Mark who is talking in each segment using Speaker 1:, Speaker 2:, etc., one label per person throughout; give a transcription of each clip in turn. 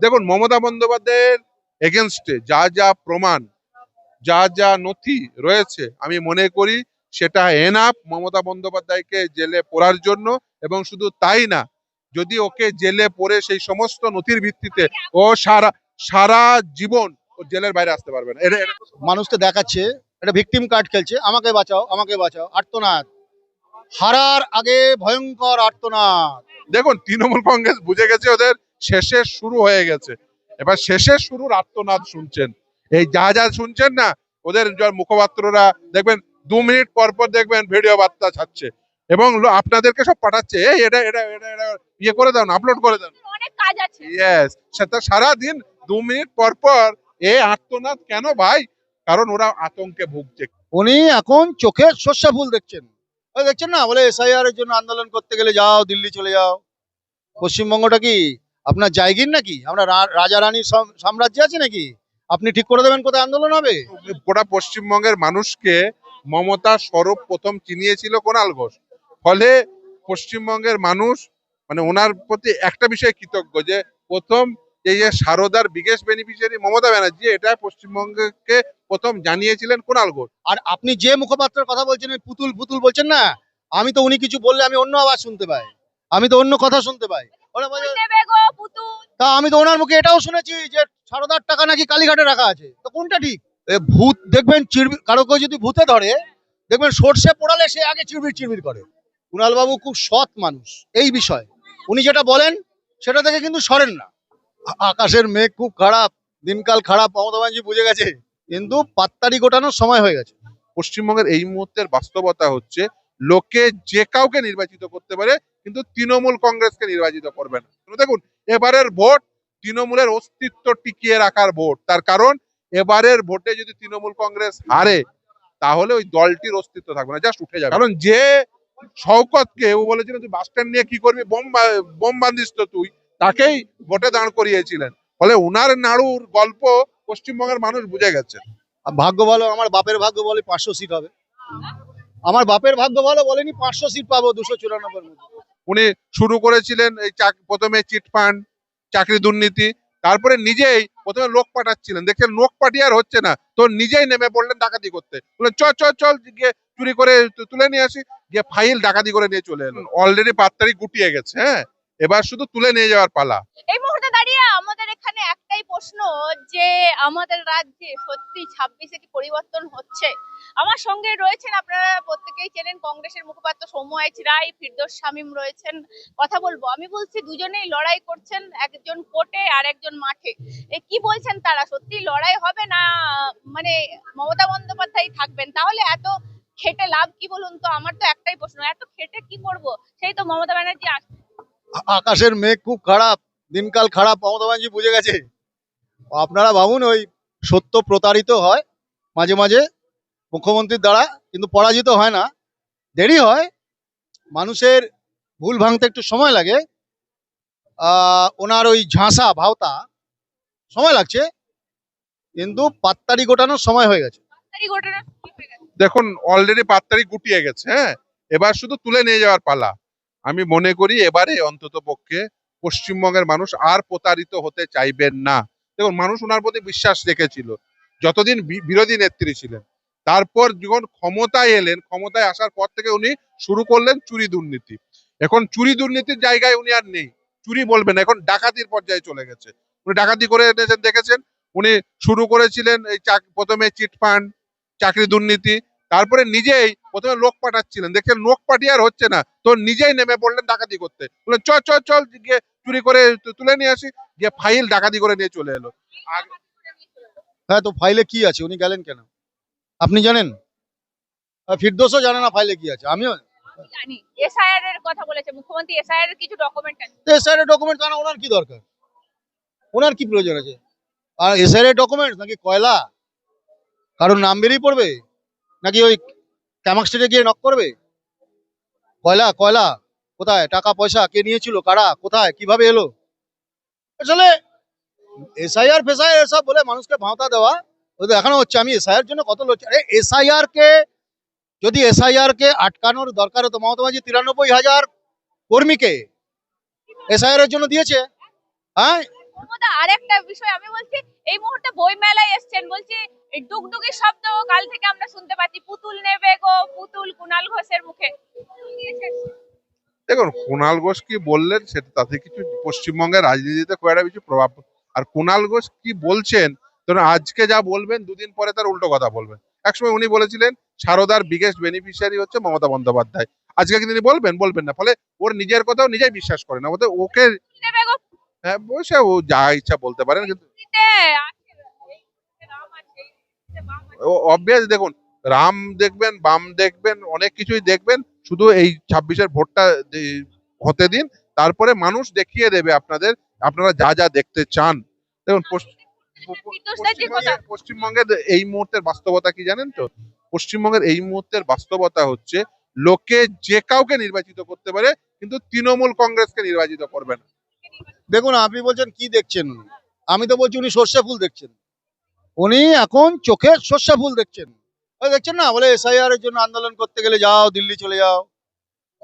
Speaker 1: দেখুন, মমতা বন্দ্যোপাধ্যায়ের এগেনস্টে যা যা প্রমাণ, যা যা নথি রয়েছে, আমি মনে করি সেটা এনাফ মমতা বন্দ্যোপাধ্যায়কে জেলে পড়ার জন্য এবং শুধু তাই না, যদি ওকে জেলে পড়ে সেই সমস্ত নথির ভিত্তিতে ও সারা সারা জীবন ও জেলের বাইরে আসতে পারবে না। এটা-
Speaker 2: মানুষকে দেখাচ্ছে, এটা ভিকটিম কার্ড খেলছে, আমাকে বাঁচাও আমাকে বাঁচাও, আর্তনাদ। হারার আগে ভয়ঙ্কর আর্তনাদ।
Speaker 1: দেখুন তৃণমূল কংগ্রেস বুঝে গেছে ওদের শেষের শুরু হয়ে গেছে। এবার শেষের শুরুর আত্মনাদ শুনছেন। এই যা যা শুনছেন না ওদের মুখপাত্ররা দেখবেন দু মিনিট পর পর দেখবেন ভিডিও বার্তা ছাড়ছে। এবং আপনাদেরকে সব পাঠাচ্ছে এই এটা এটা এটা এটা ইয়ে করে দাও আপলোড করে দেন
Speaker 3: অনেক কাজ আছে।
Speaker 1: ইয়েস সেটা সারাদিন দু মিনিট পর পর এ আত্মনাদ কেন ভাই? কারণ ওরা আতঙ্কে ভুগছে।
Speaker 2: উনি এখন চোখে শস্য ফুল দেখছেন। ওই দেখছেন না? বলে এসআইআর এর জন্য আন্দোলন করতে গেলে যাও, দিল্লি চলে যাও। পশ্চিমবঙ্গটা কি? আপনার জায়গির নাকি? আমরা রাজা রানীর সাম্রাজ্য আছে নাকি? আপনি ঠিক করে দেবেন কোথায় আন্দোলন হবে?
Speaker 1: গোটা পশ্চিমবঙ্গের মানুষকে মমতা স্বরূপ প্রথম চিনিয়েছিল কোনাল ঘোষ। ফলে পশ্চিমবঙ্গের মানুষ মানে ওনার প্রতি একটা বিষয়ে কৃতজ্ঞ যে প্রথম এই যে সারদার বিগেস্ট বেনিফিশিয়ারি মমতা ব্যানার্জি, এটা পশ্চিমবঙ্গকে প্রথম জানিয়েছিলেন কোনাল ঘোষ।
Speaker 2: আর আপনি যে মুখপাত্রের কথা বলছেন ওই পুতুল পুতুল বলছেন না? আমি তো উনি কিছু বললে আমি অন্য আওয়াজ শুনতে পাই। আমি তো অন্য কথা শুনতে পাই। তা আমি তো ওনার মুখে এটাও শুনেছি যে সারদার টাকা নাকি কালীঘাটে রাখা আছে। তো কোনটা ঠিক? ভূত দেখবেন চিরবি কারও কেউ যদি ভূতে ধরে দেখবেন সর্ষে পোড়ালে সে আগে চিরবির চিরবির করে। কুণাল বাবু খুব সৎ মানুষ এই বিষয়ে। উনি যেটা বলেন সেটা থেকে কিন্তু সরেন না। আকাশের মেঘ খুব খারাপ দিনকাল খারাপ মমতা ব্যানার্জি বুঝে গেছে। কিন্তু পাত্তারি গোটানোর সময় হয়ে গেছে।
Speaker 1: পশ্চিমবঙ্গের এই মুহূর্তের বাস্তবতা হচ্ছে, লোকে যে কাউকে নির্বাচিত করতে পারে, কিন্তু তৃণমূল কংগ্রেসকে নির্বাচিত করবে না। দেখুন, এবারের ভোট তৃণমূলের অস্তিত্ব টিকিয়ে রাখার ভোট। তার কারণ, এবারের ভোটে যদি তৃণমূল কংগ্রেস হারে, তাহলে ওই দলটির অস্তিত্ব থাকবে না জাস্ট উঠে যাবে। কারণ যে শওকতকে, ও বলেছিলেন, তুই বাস স্ট্যান্ড নিয়ে কি করবি? বোম বোম বান্ধিস তো তুই। তাকেই ভোটে দাঁড় করিয়েছিলেন। ফলে উনার নাড়ুর গল্প পশ্চিমবঙ্গের মানুষ বুঝে গেছে।
Speaker 2: আর ভাগ্য ভালো আমার বাপের ভাগ্য বলে পাঁচশো সিট হবে। আমার বাপের ভাগ্য ভালো বলেনি পাঁচশো সিট পাবো দুশো চুরানব্বই
Speaker 1: উনি শুরু করেছিলেন এই প্রথমে চিট ফান্ড চাকরি দুর্নীতি তারপরে নিজেই প্রথমে লোক পাঠাচ্ছিলেন। দেখছেন লোক পাঠিয়ে আর হচ্ছে না। তো নিজেই নেমে পড়লেন ডাকাতি করতে। বললেন চল চল চল গিয়ে চুরি করে তুলে নিয়ে আসি। গিয়ে ফাইল ডাকাতি করে নিয়ে চলে এলেন। অলরেডি পাঁচ তারিখ গুটিয়ে গেছে হ্যাঁ? এবার শুধু তুলে নিয়ে যাওয়ার পালা।
Speaker 3: এই মুহূর্তে দাঁড়িয়ে আমাদের এখানে একটাই প্রশ্ন যে, আমাদের রাজ্যে সত্যি ছাব্বিশে কি পরিবর্তন হচ্ছে? আমার সঙ্গে রয়েছেন আপনারা প্রত্যেকেই চেনেন, কংগ্রেসের মুখপাত্র সৌম্য রায়, ফিরদোস শামীম রয়েছেন। কথা বলব, আমি বলছি দুজনেই লড়াই করছেন, একজন কোর্টে আর একজন মাঠে। কি বলছেন তারা, সত্যি লড়াই হবে না মানে মমতা বন্দ্যোপাধ্যায় থাকবেন? তাহলে এত খেটে লাভ কি বলুন তো? আমার তো একটাই প্রশ্ন, এত খেটে কি করব? সেই তো মমতা ব্যানার্জি আস-
Speaker 2: আ- আকাশের মেঘ খুব খারাপ দিনকাল খারাপ। মমতা ব্যানার্জি বুঝে গেছে? আপনারা ভাবুন ওই সত্য প্রতারিত হয় মাঝে মাঝে মুখ্যমন্ত্রীর দ্বারা কিন্তু পরাজিত হয় না। দেরি হয় মানুষের ভুল ভাঙতে একটু সময় লাগে। আহ, ওনার ওই ঝাঁসা ভাওতা সময় লাগছে কিন্তু পাত্তারি গোটানোর সময় হয়ে গেছে।
Speaker 3: এই ঘটনা কি হয়ে গেছে?
Speaker 1: দেখুন অলরেডি পাঁচ তারিখ গুটিয়ে গেছে হ্যাঁ? এবার শুধু তুলে নিয়ে যাওয়ার পালা। আমি মনে করি এবারে অন্তত পক্ষে পশ্চিমবঙ্গের মানুষ আর প্রতারিত হতে চাইবেন না। দেখুন, মানুষ ওনার প্রতি বিশ্বাস রেখেছিল, যতদিন বিরোধী নেত্রী ছিলেন। তারপর যখন ক্ষমতায় এলেন, ক্ষমতায় আসার পর থেকে উনি শুরু করলেন চুরি দুর্নীতি। এখন চুরি দুর্নীতির জায়গায় উনি আর নেই। চুরি বলবেন এখন ডাকাতির পর্যায়ে চলে গেছে। উনি ডাকাতি করে এনেছেন, দেখেছেন? উনি শুরু করেছিলেন এই প্রথমে চিট ফান্ড, চাকরি দুর্নীতি তারপরে নিজেই প্রথমে লোক পাঠাচ্ছিলেন। দেখছেন লোক পাঠিয়ে আর হচ্ছে না। তো নিজেই নেমে পড়লেন ডাকাতি করতে। বললেন চল চল চল গিয়ে চুরি করে তুলে নিয়ে আসি। গিয়ে ফাইল ডাকাতি করে নিয়ে চলে এলো।
Speaker 2: হ্যাঁ তো ফাইলে কি আছে? উনি গেলেন কেন? আপনি জানেন? আর ফিরদোসও জানে না ফাইলে কি আছে। আমিও
Speaker 3: আমি জানি। এসআইআর এর কথা বলেছে। মুখ্যমন্ত্রী এসআইআর এর কিছু ডকুমেন্ট আছে।
Speaker 2: এসআইআর ডকুমেন্ট জানা ওনার কি দরকার? ওনার কি প্রয়োজন আছে? আর এসআইআর ডকুমেন্ট নাকি কয়লা? কারোর নাম বেরিয়ে পড়বে? নাকি ওই ক্যামাক স্টেটে গিয়ে নক করবে? কয়লা কয়লা? কোথায়? টাকা, পয়সা? কে নিয়েছিল? কারা? কোথায়? কীভাবে এলো? আসলে এসআইআর ফেসআইআর এসব বলে মানুষকে ভাঁতা দেওয়া ওই তো এখনও হচ্ছে। আমি এসআইআর জন্য কত লড়ছি? আরে এসআইআর কে যদি এসআইআর কে আটকানোর দরকার হতো, মমতা ব্যানার্জি তিরানব্বই হাজার কর্মীকে এসআইআর এর জন্য দিয়েছে। হ্যাঁ?
Speaker 3: আরেকটা বিষয় আমি বলছি, এই মুহূর্তে বই মেলায় এসছেন। বলছি এই ডুগডুগির শব্দ কাল থেকে আমরা শুনতে পাচ্ছি পুতুল নেবে গো পুতুল কুনাল ঘোষের মুখে।
Speaker 1: দেখুন কুণাল ঘোষ কি বললেন সেটা তাতে কিছু পশ্চিমবঙ্গের রাজনীতিতে খুব একটা কিছু প্রভাব। আর কুণাল ঘোষ কি বলছেন? ধরুন আজকে যা বলবেন দুদিন পরে তার উল্টো কথা বলবেন। একসময় উনি বলেছিলেন সারদার বিগেস্ট বেনিফিশিয়ারি হচ্ছে মমতা বন্দ্যোপাধ্যায়। আজকে কি তিনি বলবেন? বলবেন না। ফলে ওর নিজের কথাও নিজেই বিশ্বাস করে না। ওকে হ্যাঁ, বসে ও যা ইচ্ছা বলতে পারেন কিন্তু
Speaker 3: পুতুলিতে আছে, এই রাম আছে, এই বাম আছে।
Speaker 1: অবভিয়াস দেখুন রাম দেখবেন বাম দেখবেন অনেক কিছুই দেখবেন শুধু এই ছাব্বিশের ভোটটা হতে দিন তারপরে মানুষ দেখিয়ে দেবে আপনাদের আপনারা যা যা দেখতে চান। দেখুন পশ্চিমবঙ্গের এই মুহূর্তের বাস্তবতা কি জানেন তো? পশ্চিমবঙ্গের এই মুহূর্তের বাস্তবতা হচ্ছে লোকে যে কাউকে নির্বাচিত করতে পারে কিন্তু তৃণমূল কংগ্রেসকে নির্বাচিত করবে না।
Speaker 2: দেখুন আপনি বলছেন কি দেখছেন? আমি তো বলছি উনি সর্ষে ফুল দেখছেন। উনি এখন চোখে সর্ষে ফুল দেখছেন। ওই দেখছেন না? বলে এসআইআর এর জন্য আন্দোলন করতে গেলে যাও দিল্লি চলে যাও।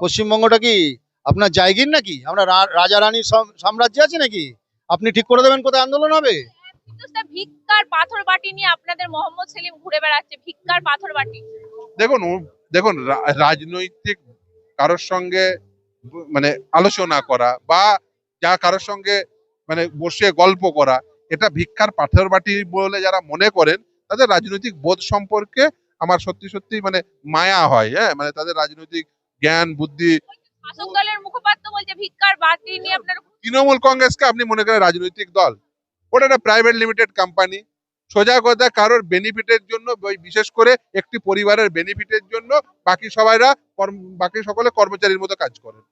Speaker 2: পশ্চিমবঙ্গটা কি আপনার জায়গির নাকি? আমরা রা- রাজা রানীর সাম্রাজ্য আছে নাকি? আপনি ঠিক করে দেবেন কোথায় আন্দোলন হবে?
Speaker 3: ভিক্ষার পাথর বাটি নিয়ে আপনাদের মোহাম্মদ সেলিম ঘুরে বেড়াচ্ছে। ভিক্ষার পাথর বাটি।
Speaker 1: দেখুন ও- দেখুন রা- রাজনৈতিক কারোর সঙ্গে মানে আলোচনা করা বা যা কারোর সঙ্গে মানে বসে গল্প করা এটা ভিক্ষার পাথর বাটি বলে যারা মনে করেন তাদের রাজনৈতিক বোধ সম্পর্কে আমার সত্যি সত্যি মানে মায়া হয় হ্যাঁ? মানে তাদের রাজনৈতিক জ্ঞান বুদ্ধি।
Speaker 3: শাসক দলের মুখপাত্র বলছে ভিক্ষার বাটি নিয়ে আপনার
Speaker 1: তৃণমূল কংগ্রেসকে আপনি মনে করেন রাজনৈতিক দল। ওটা একটা প্রাইভেট লিমিটেড কোম্পানি সোজা কথা কারোর বেনিফিটের জন্য ওই বিশেষ করে একটি পরিবারের বেনিফিটের জন্য বাকি সবাইরা বাকি সকলে কর্মচারীর মতো কাজ করেন।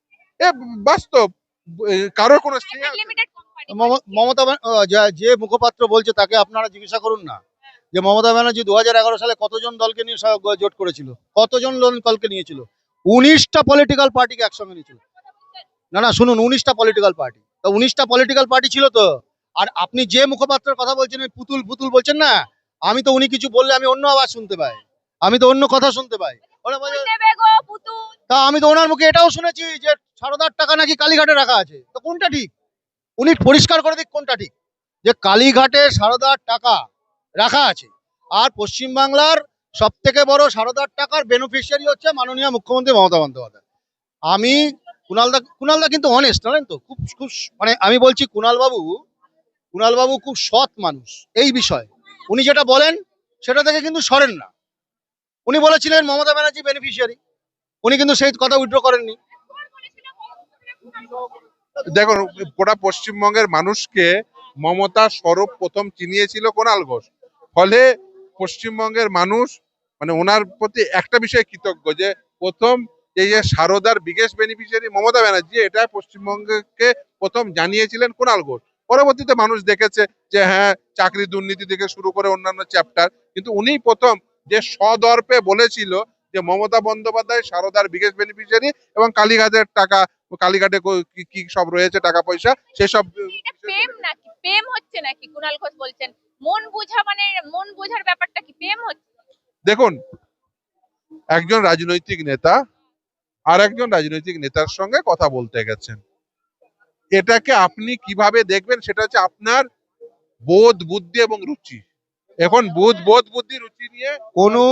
Speaker 1: এ বাস্তব। কারোর কোনো
Speaker 2: মমতা যা- মুখপাত্র বলছে তাকে আপনারা জিজ্ঞাসা করুন না। যে মমতা ব্যানার্জি দু হাজার এগারো সালে কতজন দলকে নিয়ে জোট করেছিল? কতজন লোন দলকে নিয়েছিল? উনিশটা পলিটিক্যাল পার্টিকে একসঙ্গে নিয়েছিল। না না শুনুন উনিশটা পলিটিক্যাল পার্টি তো উনিশটা পলিটিক্যাল পার্টি ছিল তো। আর আপনি যে মুখপাত্রের কথা বলছেন ওই পুতুল পুতুল বলছেন না? আমি তো উনি কিছু বললে আমি অন্য আওয়াজ শুনতে পাই। আমি তো অন্য কথা শুনতে পাই। তা আমি তো ওনার মুখে এটাও শুনেছি যে সারদার টাকা নাকি কালীঘাটে রাখা আছে। তো কোনটা ঠিক? উনি পরিষ্কার করে দিক কোনটা ঠিক? যে কালীঘাটে সারদার টাকা রাখা আছে। আর পশ্চিমবাংলার সব থেকে বড় সারদার টাকার বেনিফিশিয়ারি হচ্ছে মাননীয় মুখ্যমন্ত্রী মমতা বন্দ্যোপাধ্যায়। আমি কুণালদা কুণালদা কিন্তু অনেস্ট জানেন তো? খুব খুব মানে আমি বলছি কুণাল বাবু কুণাল বাবু খুব সৎ মানুষ এই বিষয়ে। উনি যেটা বলেন সেটা থেকে কিন্তু সরেন না। উনি বলেছিলেন মমতা ব্যানার্জি বেনিফিশিয়ারি উনি কিন্তু সেই কথা উইথড্র করেননি।
Speaker 1: দেখুন, গোটা পশ্চিমবঙ্গের মানুষকে মমতা স্বরূপ প্রথম চিনিয়েছিল কোনাল ঘোষ। ফলে পশ্চিমবঙ্গের মানুষ মানে ওনার প্রতি একটা বিষয়ে কৃতজ্ঞ যে প্রথম এই যে সারদার বিগেস্ট বেনিফিশিয়ারি মমতা ব্যানার্জি, এটা পশ্চিমবঙ্গকে প্রথম জানিয়েছিলেন কুণাল ঘোষ। পরবর্তীতে মানুষ দেখেছে যে হ্যাঁ চাকরি দুর্নীতি থেকে শুরু করে অন্যান্য চ্যাপ্টার কিন্তু উনি প্রথম যে সদর্পে বলেছিল যে মমতা বন্দ্যোপাধ্যায় সারদার বিগেস্ট বেনিফিশিয়ারি এবং কালীঘাটের টাকা কালীঘাটে কো- সব রয়েছে টাকা পয়সা সেসব
Speaker 3: প্রেম নাকি? প্রেম হচ্ছে নাকি? কুণাল ঘোষ বলছেন মন বুঝা মানে মন বুঝার ব্যাপারটা কি? প্রেম হচ্ছে?
Speaker 1: দেখুন একজন রাজনৈতিক নেতা আর একজন রাজনৈতিক নেতার সঙ্গে কথা বলতে গেছেন। এটাকে আপনি কীভাবে দেখবেন সেটা হচ্ছে আপনার বোধ বুদ্ধি এবং রুচি। এখন বোধ বোধ বুদ্ধি রুচি নিয়ে
Speaker 2: কোনো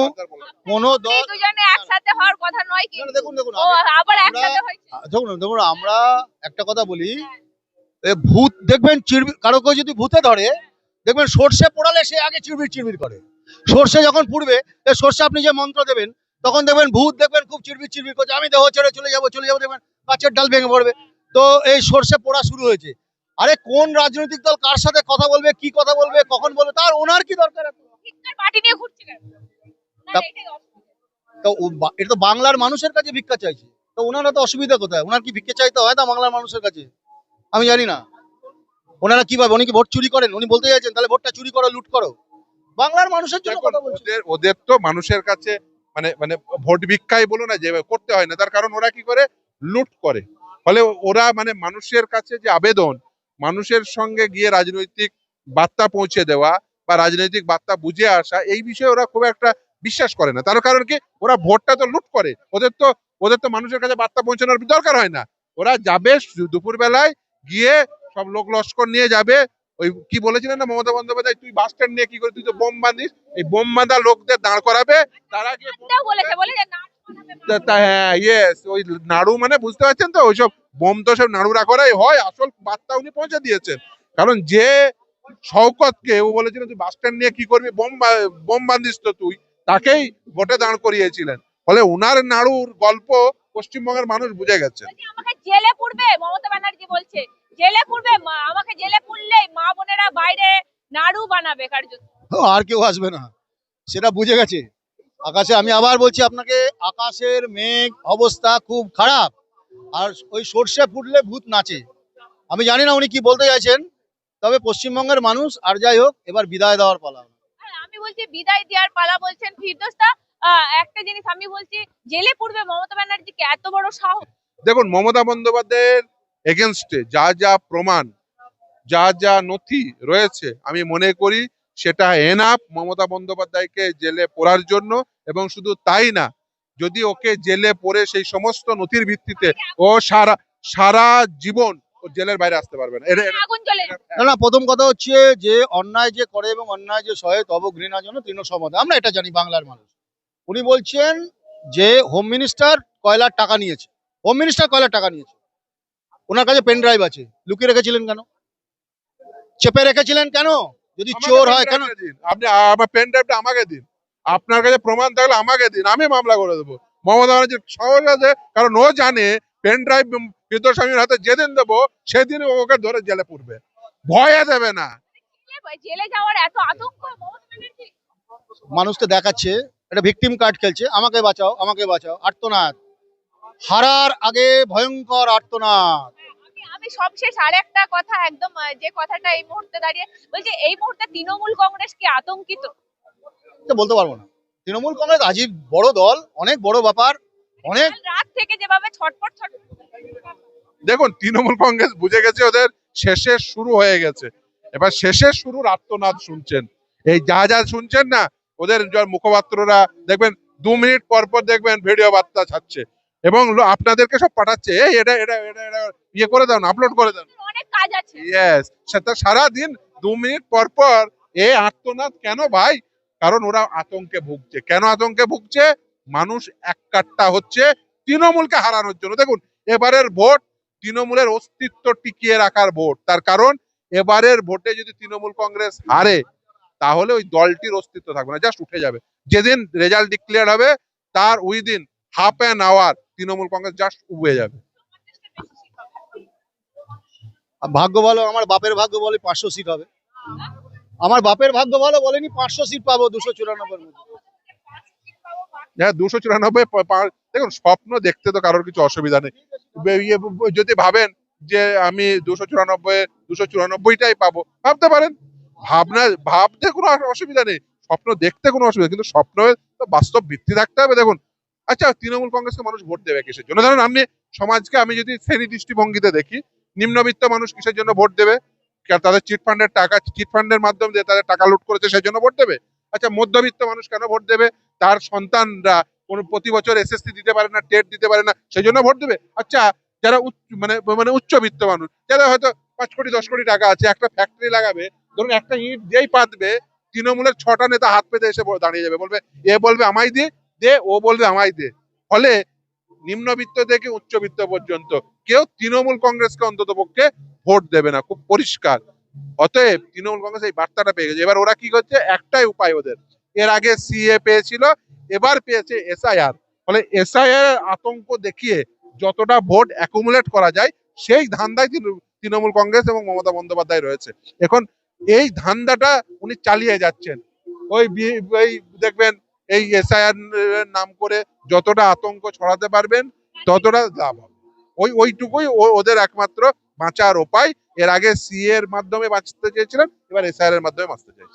Speaker 2: কোনো দল
Speaker 3: দুজনে একসাথে হওয়ার কথা নয়
Speaker 2: না, দেখুন দেখুন
Speaker 3: ও আবার
Speaker 2: আমরা-
Speaker 3: একসাথে হয়েছে।
Speaker 2: দেখুন দেখুন আমরা একটা কথা বলি। এ ভূত দেখবেন চিরবির কারও কেউ যদি ভূতে ধরে দেখবেন সর্ষে পোড়ালে সে আগে চিরবির চিরবির করে। সর্ষে যখন পুড়বে সর্ষে আপনি যে মন্ত্র দেবেন তখন দেখবেন ভূত দেখবেন খুব চিরবির চিরবির করছে। আমি দেহ ছেড়ে চলে যাব চলে যাব দেখবেন গাছের ডাল ভেঙে পড়বে। তো এই সর্ষে পোড়া শুরু হয়েছে। আরে কোন রাজনৈতিক দল কার সাথে কথা বলবে কি কথা বলবে কখন বলবে তার ওনার কি দরকার এত?
Speaker 3: ভিক্ষার বাটি নিয়ে ঘুরছে কেন? না,
Speaker 2: তা- এটা তো বাংলার মানুষের কাছে ভিক্ষা চাইছে। তো ওনারা তো অসুবিধা কোথায়? ওনার কি ভিক্ষা চাইতে হয় না বাংলার মানুষের কাছে? আমি জানি না। ওনারা কীভাবে উনি কি ভোট চুরি করেন? উনি বলতে চাইছেন তাহলে ভোটটা চুরি করো লুট করো। বাংলার মানুষের জন্য কথা বলছি।
Speaker 1: ওদের ওদের তো মানুষের কাছে মানে মানে ভোট ভিক্ষাই বলো না যে করতে হয় না। তার কারণ ওরা কি করে? লুট করে। ফলে ওরা মানে মানুষের কাছে যে আবেদন মানুষের সঙ্গে গিয়ে রাজনৈতিক বার্তা পৌঁছে দেওয়া বা রাজনৈতিক বার্তা বুঝে আসা এই বিষয়ে ওরা খুব একটা বিশ্বাস করে না। তার কারণ কি? ওরা ভোটটা তো লুট করে। ওদের তো ওদের তো মানুষের কাছে বার্তা পৌঁছানোর দরকার হয় না। ওরা যাবে দুপুর বেলায় গিয়ে সব লোক লস্কর নিয়ে যাবে। ওই কি বলেছিলেন না মমতা বন্দ্যোপাধ্যায়? তুই বাস স্ট্যান্ড নিয়ে কি করে তুই তো বোম বাঁধিস? এই বোম বাঁধা লোকদের দাঁড় করাবে। তারা গিয়ে হ্যাঁ ইয়েস ওই নাড়ু মানে বুঝতে পারছেন তো? ওইসব বোম তো সব নাড়ুরা করাই। হয় আসল বার্তা উনি পৌঁছে দিয়েছেন। কারণ যে শওকতকে ও বলেছিল তুই বাস স্ট্যান্ড নিয়ে কি করবি? বোম বোম বান্ধিস তো তুই। তাকেই ভোটে দাঁড় করিয়েছিলেন। ফলে উনার নাড়ুর গল্প পশ্চিমবঙ্গের মানুষ বুঝে গেছে।
Speaker 3: আমাকে জেলে পুরবে মমতা ব্যানার্জি বলছে জেলে পুরবে মা আমাকে জেলে পুরলেই মা বোনেরা বাইরে নাড়ু বানাবে কার জন্য
Speaker 2: আর কেউ আসবে না। সেটা বুঝে গেছে। আকাশে আমি আবার বলছি আপনাকে আকাশের মেঘ অবস্থা খুব খারাপ। আর ওই সর্ষে ফুটলে ভূত নাচে। আমি জানি না উনি কি বলতে চাইছেন তবে পশ্চিমবঙ্গের মানুষ আর যাই হোক এবার বিদায় দেওয়ার পালা।
Speaker 3: আমি বলছি বিদায় দেওয়ার পালা বলছেন ফিরদোস্তা আহ, একটা জিনিস আমি বলছি জেলে পুরবে মমতা ব্যানার্জিকে এত বড় সাহস।
Speaker 1: দেখুন মমতা বন্দ্যোপাধ্যায়ের এগেনস্টে যা যা প্রমাণ যা যা নথি রয়েছে আমি মনে করি সেটা এনাফ মমতা বন্দ্যোপাধ্যায়কে জেলে পড়ার জন্য এবং শুধু তাই না যদি ওকে জেলে পড়ে সেই সমস্ত নথির ভিত্তিতে ও সারা সারা জীবন ও জেলের বাইরে আসতে পারবে না।
Speaker 2: না। না প্রথম কথা হচ্ছে যে অন্যায় যে করে এবং অন্যায় যে সহে তব ঘৃণার জন্য তৃণ আমরা এটা জানি বাংলার মানুষ। উনি বলছেন যে হোম মিনিস্টার কয়লার টাকা নিয়েছে। হোম মিনিস্টার কয়লার টাকা নিয়েছে? ওনার কাছে পেন ড্রাইভ আছে। লুকিয়ে রেখেছিলেন কেন? চেপে রেখেছিলেন কেন? যদি চোর হয় কেন?
Speaker 1: আপনি আমার পেন ড্রাইভটা আমাকে দিন। আপনার কাছে প্রমাণ থাকলে আমাকে দিন আমি মামলা করে দেবো। মমতা ব্যানার্জির সহজ আছে কারণ ও জানে পেন ড্রাইভ বিদ্যাস্বামীর হাতে যেদিন দেবো সেদিন ওকে ধরে জেলে পুরবে। ভয়ে দেবে না।
Speaker 3: জেলে যাওয়ার এত আতঙ্ক
Speaker 2: মানুষকে দেখাচ্ছে একটা ভিকটিম কার্ড খেলছে আমাকে বাঁচাও আমাকে বাঁচাও আর্তনাদ। হারার আগে ভয়ঙ্কর আর্তনাদ।
Speaker 3: আমি সবশেষ আর একটা কথা একদম যে কথাটা এই মুহূর্তে দাঁড়িয়ে বলছে এই মুহূর্তে তৃণমূল কংগ্রেস কি আতঙ্কিত?
Speaker 2: এটা বলতে পারব না। তৃণমূল কংগ্রেস আজীব বড় দল অনেক বড় ব্যাপার অনেক
Speaker 3: রাত থেকে যেভাবে ছটপট
Speaker 1: দেখুন তৃণমূল কংগ্রেস বুঝে গেছে ওদের শেষের শুরু হয়ে গেছে। এবার শেষের শুরুর আত্মনাদ শুনছেন। এই যা যা শুনছেন না ওদের মুখপাত্ররা দেখবেন দু মিনিট পর পর দেখবেন ভিডিও বার্তা ছাড়ছে। এবং আপনাদেরকে সব পাঠাচ্ছে এটা এটা এটা এটা ইয়ে করে দাও আপলোড করে দাও
Speaker 3: অনেক কাজ আছে।
Speaker 1: ইয়েস সেটা সারাদিন দু মিনিট পর পর এ আত্মনাদ কেন ভাই? কারণ ওরা আতঙ্কে ভুগছে। কেন আতঙ্কে ভুগছে? মানুষ এক কাট্টা হচ্ছে তৃণমূলকে হারানোর জন্য। দেখুন, এবারের ভোট তৃণমূলের অস্তিত্ব টিকিয়ে রাখার ভোট। তার কারণ, এবারের ভোটে যদি তৃণমূল কংগ্রেস হারে, তাহলে ওই দলটির অস্তিত্ব থাকবে না, জাস্ট উঠে যাবে। যেদিন রেজাল্ট ডিক্লেয়ার হবে, তার within half an hour Trinamool Congress just উবে যাবে।
Speaker 2: ভাগ্য ভালো, আমার বাপের ভাগ্য বলে পাঁচশো সিট হবে। আমার বাপের ভাগ্য ভালো বলেনি, পাঁচশো সিট পাবো, দুশো চুরানব্বই
Speaker 1: হ্যাঁ দুশো চুরানব্বই দেখুন, স্বপ্ন দেখতে তো কারোর কিছু অসুবিধা নেই। ইয়ে যদি ভাবেন যে আমি দুশো চুরানব্বই, দুশো চুরানব্বইটাই পাবো, ভাবতে পারেন। ভাবনা, ভাবতে কোনো অসুবিধা নেই, স্বপ্ন দেখতে কোনো অসুবিধা কিন্তু স্বপ্নের তো বাস্তব ভিত্তি থাকতে হবে, দেখুন। আচ্ছা তৃণমূল কংগ্রেসকে মানুষ ভোট দেবে কিসের জন্য? ধরুন আপনি সমাজকে, আমি যদি শ্রেণি দৃষ্টিভঙ্গিতে দেখি, নিম্নবিত্ত মানুষ কিসের জন্য ভোট দেবে? তাদের চিট ফান্ডের টাকা, চিট ফান্ডের মাধ্যমে দিয়ে তাদের টাকা লুট করেছে সেই জন্য ভোট দেবে? আচ্ছা মধ্যবিত্ত মানুষ কেন ভোট দেবে? তার সন্তানরা কোনো প্রতি বছর এসএসসি দিতে পারে না টেট দিতে পারে না সেই জন্য ভোট দেবে? আচ্ছা যারা মানে মানে উচ্চবিত্ত মানুষ, যারা হয়তো পাঁচ কোটি, দশ কোটি টাকা আছে, একটা ফ্যাক্টরি লাগাবে, ধরুন একটা ইট যেই পাতবে, তৃণমূলের ছটা নেতা হাত পেতে এসে দাঁড়িয়ে যাবে, বলবে, এ বলবে আমায় দে দে, ও বলবে আমায় দে। ফলে নিম্নবিত্ত থেকে উচ্চবিত্ত পর্যন্ত, কেউ তৃণমূল কংগ্রেসকে অন্তত পক্ষে ভোট দেবে না, খুব পরিষ্কার। অতএব তৃণমূল কংগ্রেস এই বার্তাটা পেয়ে গেছে। এবার ওরা কি করছে? একটাই উপায় ওদের। এর আগে সিএ পেয়েছিল, এবার পেয়েছে এসআইআর। ফলে এসআইআর আতঙ্ক দেখিয়ে যতটা ভোট অ্যাকুমুলেট করা যায়, সেই ধান্দায় তৃণ- তৃণমূল কংগ্রেস এবং মমতা বন্দ্যোপাধ্যায় রয়েছে। এখন এই ধান্দাটা উনি চালিয়ে যাচ্ছেন। ওই ওই দেখবেন, এই এসআইআর নাম করে যতটা আতঙ্ক ছড়াতে পারবেন, ততটা লাভ হবে। ওই, ওইটুকুই ওদের একমাত্র বাঁচার উপায়। এর আগে সি এর মাধ্যমে বাঁচতে চেয়েছিলেন, এবার এসআইআর এর মাধ্যমে বাঁচতে চাইছেন